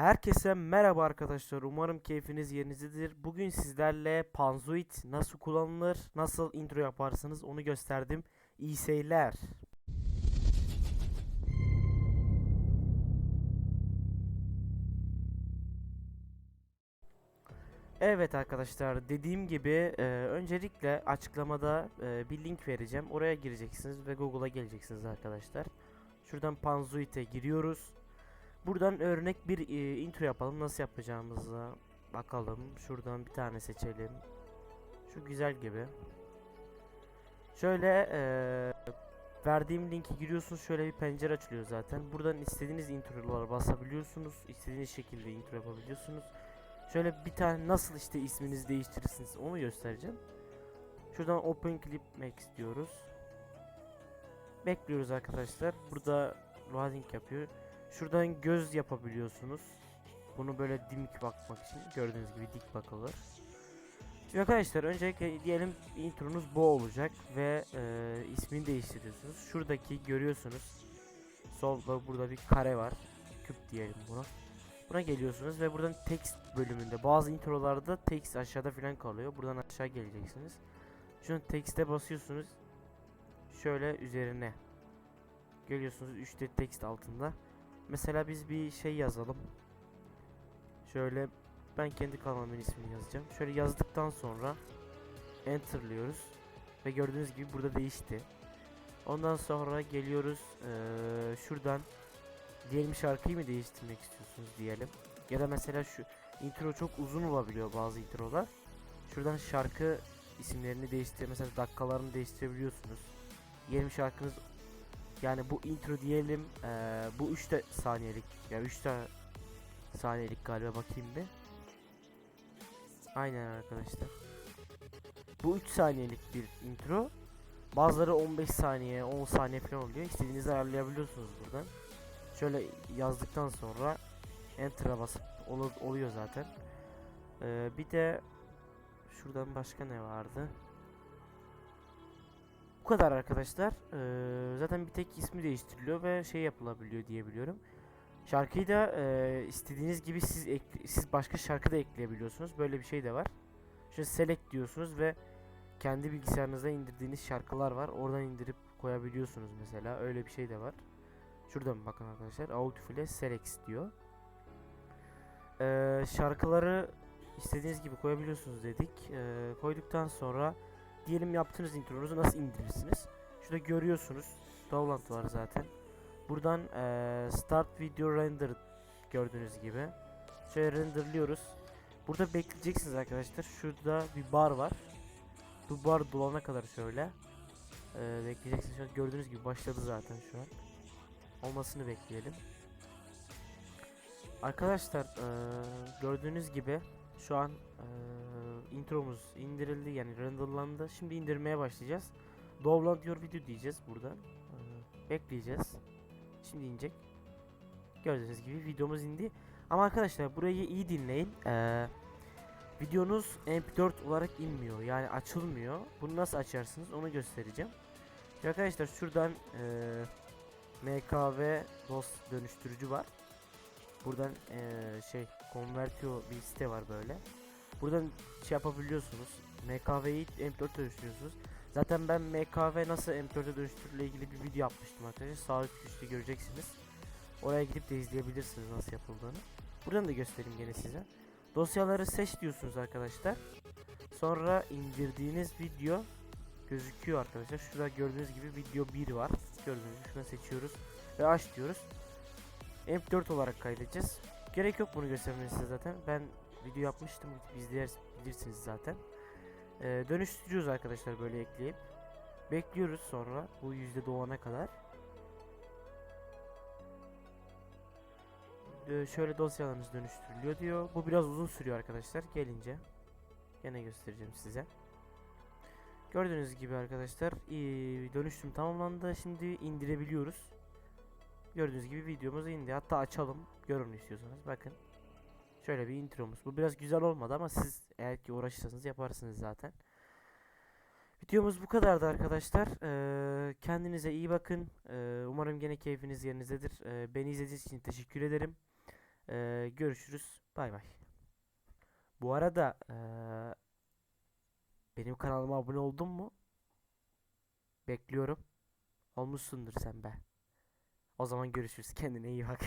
Herkese merhaba arkadaşlar. Umarım keyfiniz yerindedir. Bugün sizlerle Panzuit nasıl kullanılır, nasıl intro yaparsınız onu gösterdim. İyi seyirler. Evet arkadaşlar dediğim gibi e, öncelikle açıklamada e, bir link vereceğim. Oraya gireceksiniz ve Google'a geleceksiniz arkadaşlar. Şuradan Panzuit'e giriyoruz. Buradan örnek bir e, intro yapalım. Nasıl yapacağımıza bakalım. Şuradan bir tane seçelim. Şu güzel gibi. Şöyle e, verdiğim linki giriyorsunuz. Şöyle bir pencere açılıyor zaten. Buradan istediğiniz introlara basabiliyorsunuz. İstediğiniz şekilde intro yapabiliyorsunuz. Şöyle bir tane nasıl işte isminizi değiştirirsiniz onu göstereceğim. Şuradan Open Clip Max diyoruz. Bekliyoruz arkadaşlar. Burada loading yapıyor. Şuradan göz yapabiliyorsunuz. Bunu böyle dimik bakmak için gördüğünüz gibi dik bakılır. Şimdi arkadaşlar öncelikle diyelim intronuz bu olacak ve e, ismini değiştiriyorsunuz. Şuradaki görüyorsunuz. Solda burada bir kare var. Küp diyelim buna. Buna geliyorsunuz ve buradan text bölümünde bazı introlarda text aşağıda falan kalıyor. Buradan aşağı geleceksiniz. Şunu text'e basıyorsunuz. Şöyle üzerine geliyorsunuz 3D text altında. Mesela biz bir şey yazalım. Şöyle ben kendi kanalımın ismini yazacağım. Şöyle yazdıktan sonra enter'lıyoruz ve gördüğünüz gibi burada değişti. Ondan sonra geliyoruz eee, şuradan diyelim şarkıyı mı değiştirmek istiyorsunuz diyelim. Ya da mesela şu intro çok uzun olabiliyor bazı introlar. Şuradan şarkı isimlerini değiştir mesela dakikalarını değiştirebiliyorsunuz. Diyelim şarkınız yani bu intro diyelim eee, bu 3 de saniyelik ya 3 tane saniyelik galiba bakayım bir. Aynen arkadaşlar. Bu 3 saniyelik bir intro. Bazıları 15 saniye, 10 saniye falan oluyor. İstediğinizi ayarlayabiliyorsunuz buradan. Şöyle yazdıktan sonra Enter'a basıp olu- oluyor zaten. Ee, bir de şuradan başka ne vardı? Bu kadar arkadaşlar. Ee, zaten bir tek ismi değiştiriliyor ve şey yapılabiliyor diye biliyorum. Şarkıyı da e, istediğiniz gibi siz siz başka şarkı da ekleyebiliyorsunuz. Böyle bir şey de var. Şöyle select diyorsunuz ve kendi bilgisayarınızda indirdiğiniz şarkılar var. Oradan indirip koyabiliyorsunuz mesela. Öyle bir şey de var. Şuradan bakın arkadaşlar. Autofile select diyor. Ee, şarkıları istediğiniz gibi koyabiliyorsunuz dedik. Ee, koyduktan sonra diyelim yaptığınız intronuzu nasıl indirirsiniz? Şurada görüyorsunuz. Download var zaten. Buradan eee, Start Video Render gördüğünüz gibi. Şöyle renderliyoruz. Burada bekleyeceksiniz arkadaşlar. Şurada bir bar var. Bu bar dolana kadar şöyle. Eee bekleyeceksiniz. Şu an gördüğünüz gibi başladı zaten şu an. Olmasını bekleyelim. Arkadaşlar eee, gördüğünüz gibi şu an eee, intromuz indirildi yani renderlandı. Şimdi indirmeye başlayacağız. Download your video diyeceğiz buradan. Eee, bekleyeceğiz. Şimdi inecek. Gördüğünüz gibi videomuz indi. Ama arkadaşlar burayı iyi dinleyin. Ee, videonuz MP4 olarak inmiyor. Yani açılmıyor. Bunu nasıl açarsınız onu göstereceğim. Şimdi arkadaşlar şuradan ee, MKV DOS dönüştürücü var. Buradan ee, şey Convertio bir site var böyle. Buradan şey yapabiliyorsunuz. MKV'yi MP4 dönüştürüyorsunuz. Zaten ben MKV nasıl M4'e dönüştürüle ilgili bir video yapmıştım arkadaşlar. Sağ üst köşede göreceksiniz. Oraya gidip de izleyebilirsiniz nasıl yapıldığını. Buradan da göstereyim gene size. Dosyaları seç diyorsunuz arkadaşlar. Sonra indirdiğiniz video gözüküyor arkadaşlar. Şurada gördüğünüz gibi video 1 var. Gördüğünüz gibi şuna seçiyoruz ve aç diyoruz. M4 olarak kaydedeceğiz. Gerek yok bunu göstermenize zaten. Ben video yapmıştım. Gidip izleyebilirsiniz zaten. Ee, dönüştürüyoruz arkadaşlar böyle ekleyip. Bekliyoruz sonra bu yüzde doğana kadar. Ee, şöyle dosyalarınız dönüştürülüyor diyor. Bu biraz uzun sürüyor arkadaşlar. Gelince gene göstereceğim size. Gördüğünüz gibi arkadaşlar dönüştüm tamamlandı. Şimdi indirebiliyoruz. Gördüğünüz gibi videomuz indi. Hatta açalım. Görün istiyorsanız. Bakın. Şöyle bir intromuz. Bu biraz güzel olmadı ama siz eğer ki uğraşırsanız yaparsınız zaten. Videomuz bu kadardı arkadaşlar. Ee, kendinize iyi bakın. Ee, umarım gene keyfiniz yerinizdedir. Ee, beni izlediğiniz için teşekkür ederim. Ee, görüşürüz. Bay bay. Bu arada ee, benim kanalıma abone oldun mu? Bekliyorum. Olmuşsundur sen be. O zaman görüşürüz. Kendine iyi bak.